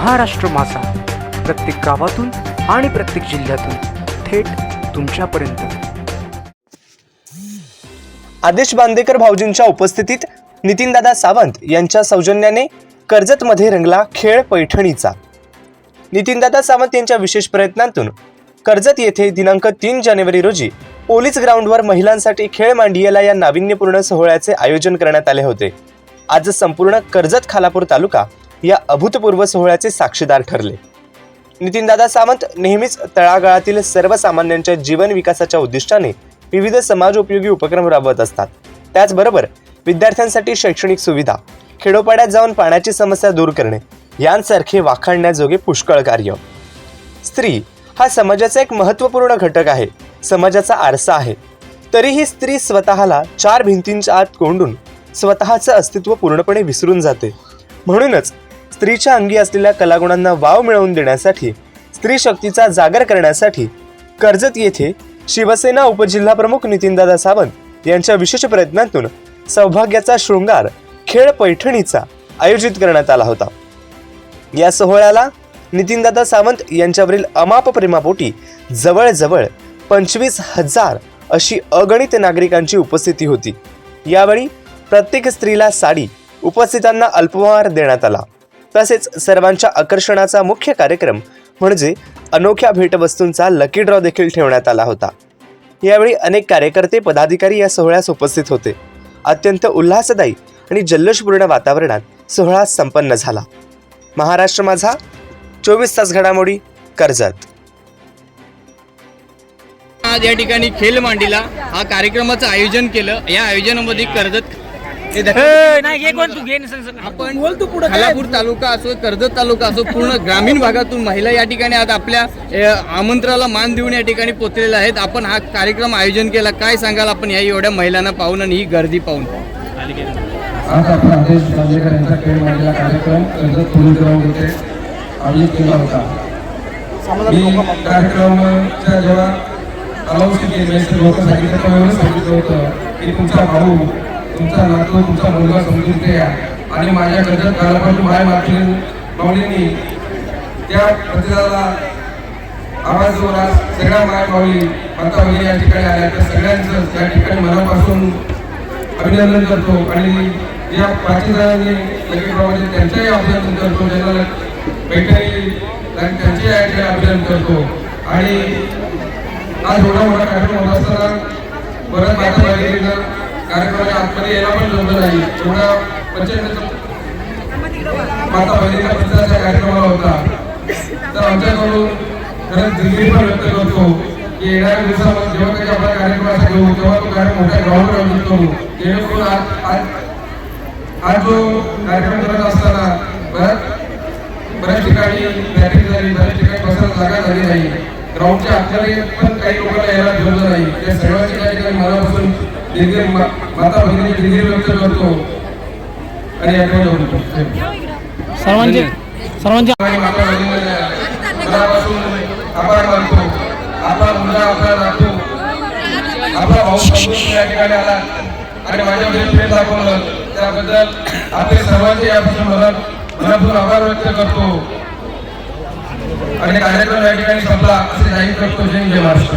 महाराष्ट्र मासा प्रत्येक गावातून आणि प्रत्येक जिल्ह्यातून थेट तुमच्यापर्यंत. आदेश बांदेकर भाऊजींच्या उपस्थितीत नितीनदादा सावंत यांच्या सौजन्याने कर्जतमध्ये रंगला खेळ पैठणीचा. नितीनदादा सावंत यांच्या विशेष प्रयत्नांतून कर्जत येथे दिनांक तीन जानेवारी रोजी पोलीस ग्राउंडवर महिलांसाठी खेळ मांडियाला या नाविन्यपूर्ण सोहळ्याचे आयोजन करण्यात आले होते. आज संपूर्ण कर्जत खालापूर तालुका या अभूतपूर्व सोहळ्याचे साक्षीदार ठरले. नितीनदादा सामंत नेहमीच तळागाळातील सर्वसामान्यांच्या जीवन विकासाच्या उद्दिष्टाने विविध समाजोपयोगी उपक्रम राबवत असतात. त्याचबरोबर विद्यार्थ्यांसाठी शैक्षणिक सुविधा खेडोपाड्यात जाऊन पाण्याची समस्या दूर करणे यांसारखे वाखाणण्याजोगे पुष्कळ कार्य. स्त्री हा समाजाचा एक महत्त्वपूर्ण घटक आहे समाजाचा आरसा आहे. तरीही स्त्री स्वतःला चार भिंतींच्या आत कोंडून स्वतःचं अस्तित्व पूर्णपणे विसरून जाते. म्हणूनच स्त्रीच्या अंगी असलेल्या कलागुणांना वाव मिळवून देण्यासाठी स्त्री शक्तीचा जागर करण्यासाठी कर्जत येथे शिवसेना उपजिल्हाप्रमुख नितीनदादा सावंत यांच्या विशेष प्रयत्नांतून सौभाग्याचा शृंगार खेळ पैठणीचा आयोजित करण्यात आला होता. या सोहळ्याला नितीनदादा सावंत यांच्यावरील अमाप प्रेमापोटी जवळजवळ पंचवीस हजार अशी अगणित नागरिकांची उपस्थिती होती. यावेळी प्रत्येक स्त्रीला साडी उपस्थितांना अल्पहार देण्यात आला. तसेच सर्वांच्या आकर्षणाचा मुख्य कार्यक्रम म्हणजे अनोख्या भेटवस्तूंचा लकी ड्रॉ देखील ठेवण्यात आला होता. यावेळी अनेक कार्यकर्ते पदाधिकारी या सोहळ्यास उपस्थित होते. अत्यंत उल्हासदायी आणि जल्लोषपूर्ण वातावरणात सोहळा संपन्न झाला. महाराष्ट्र माझा चोवीस तास घडामोडी कर्जत. आज या ठिकाणी खेल मांडीला हा कार्यक्रमाचं आयोजन केलं. या आयोजनामध्ये कर्जत हे आपण खालापूर तालुका असो कर्जत तालुका असो पूर्ण ग्रामीण भागातून महिला या ठिकाणी आज आपल्या अ, आमंत्रणाला मान देऊन या ठिकाणी पोचलेल्या आहेत. आपण हा कार्यक्रम आयोजन केला. काय सांगाल आपण या एवढ्या महिलांना पाहून आणि ही गर्दी पाहून? आज आपण आदेश बांदेकर यांचा खेळ मांडलेला कार्यक्रम कर्जत पोलीस ग्राउंड येथे आयोजित केला होता. मी कार्यक्रमाच्या जेव्हा अनाऊन्स केली लोक सांगितलं एवढं सांगितलं होतं की तुमचा भाऊ तुमचा नातू तुमचा मुलगा समजून घ्या आणि माझ्या कर्जत कालापासून माय मार्टिन माऊलींनी त्या प्रतिसादाला आवाज देऊन आज सगळ्या माय माऊली माता वगैरे या ठिकाणी आल्या. तर सगळ्यांचं त्या ठिकाणी मनापासून अभिनंदन करतो. आणि या प्राचीनांनी लगेप्रमाणे त्यांच्याही त्यांचंही अभिनंदन करतो. ज्यांना पैठणी आणि त्यांचे या ठिकाणी अभिनंदन करतो. आणि आज एवढा मोठा कार्यक्रम होत असताना परत माता वगैरे कार्यक्रमाच्या आतमध्ये यायला पण जमलं नाही. एवढा प्रचंड माता बहिणीचा प्रतिसाद कार्यक्रमाला होता. तर आमच्याकडून खरंच दिल्ली पण व्यक्त करतो की येणाऱ्या दिवसामध्ये जेव्हा कधी आपला कार्यक्रम असा घेऊ तेव्हा तो कार्यक्रम मोठ्या ग्राउंडवर आयोजित करू जेणेकरून आज आज जो कार्यक्रम करत असताना बऱ्याच बऱ्याच ठिकाणी बॅटिंग झाली बऱ्याच ठिकाणी बसायला जागा झाली नाही. ग्राउंडच्या आतमध्ये पण काही लोकांना यायला ठेवलं नाही. त्या सर्वांची काही ठिकाणी मनापासून मा- माता भगिनी दिलगिरी व्यक्त करतो. आणि बोलतो सर्वांचे सर्वांचे माता भगिनींना मनापासून आभार मानतो. आपला मुलगा आपला नातू आपला भाऊ या ठिकाणी आला. आणि माझ्यामध्ये प्रेम दाखवलं त्याबद्दल आपले सर्वांचे यापासून मनात मनापासून आभार व्यक्त करतो. आणि कार्यक्रम या ठिकाणी संपला. असे जाहीर करतो जय जय महाराष्ट्र.